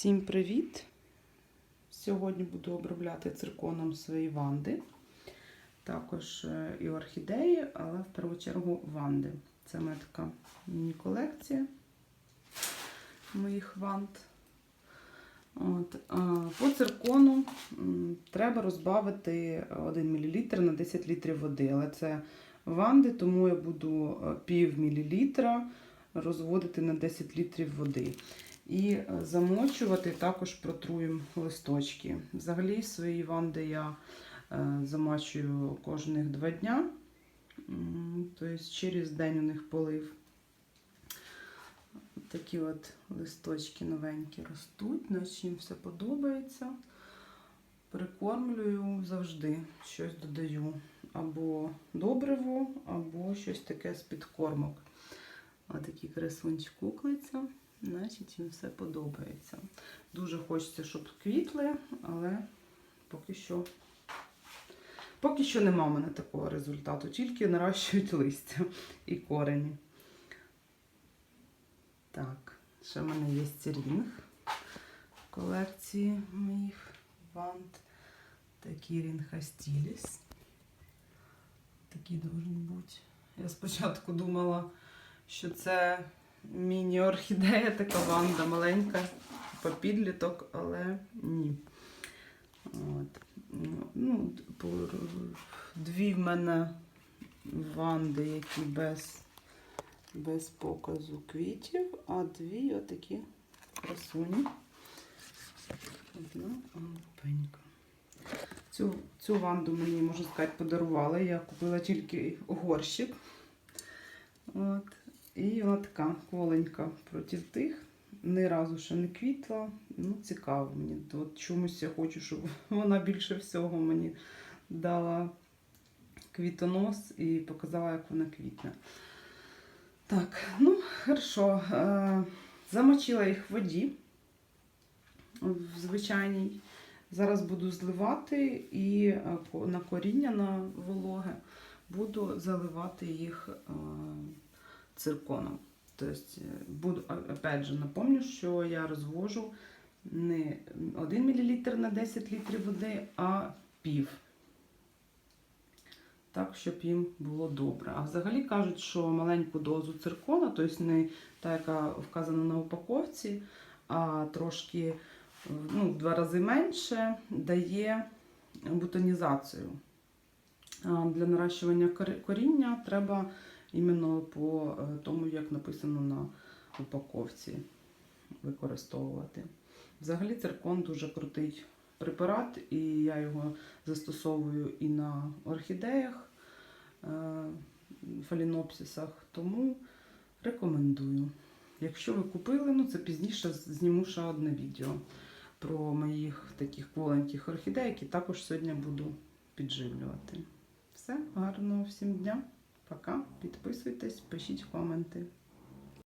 Всім привіт! Сьогодні буду обробляти цирконом свої ванди. Також е, і орхідеї, але в першу чергу ванди. Це моя така міні-колекція моїх ванд. От, по циркону треба розбавити 1 мл на 10 літрів води. Але це ванди, тому я буду е, пів мілілітра розводити на 10 літрів води. І е, замочувати також протруємо листочки. Взагалі свої ванди я е, замачую кожних два дня. Тобто через день у них полив. Такі от листочки новенькі ростуть, наче їм все подобається. Прикормлюю завжди, щось додаю. Або добриво, або щось таке з підкормок. Отакі красунчик куклиться, значить їм все подобається. Дуже хочеться, щоб квітли, але поки що поки що нема в мене такого результату, тільки нарощують листя і корені. Так, ще в мене є рінг в колекції моїх вант. Такий рінг Астіліс. Такий должен бути. Я спочатку думала, що це міні-орхідея, така ванда маленька, по підліток, але ні. От. Ну, дві в мене ванди, які без, без показу квітів, а дві отакі красуні. Одна опенька. Цю, цю ванду мені, можна сказати, подарували. Я купила тільки горщик. От. І вона така коленька проти тих. Ні разу ще не квітла. Ну, цікаво мені. От чомусь я хочу, щоб вона більше всього мені дала квітонос і показала, як вона квітне. Так, ну, хорошо. Е, Замочила їх в воді в звичайній. Зараз буду зливати і е, на коріння на вологе буду заливати їх е, цирконом. Тобто, е, буду, опять же, напомню, що я розвожу не 1 мл на 10 літрів води, а пів. Так, щоб їм було добре. А взагалі кажуть, що маленьку дозу циркона, тобто не та, яка вказана на упаковці, а трошки ну, в два рази менше, дає бутонізацію. Для наращування коріння треба іменно по е, тому, як написано на упаковці, використовувати. Взагалі циркон дуже крутий препарат, і я його застосовую і на орхідеях, е, фалінопсисах, тому рекомендую. Якщо ви купили, ну це пізніше зніму ще одне відео про моїх таких кволеньких орхідей, які також сьогодні буду підживлювати. Все, гарного всім дня. Пока. Підписуйтесь, пишіть коменти.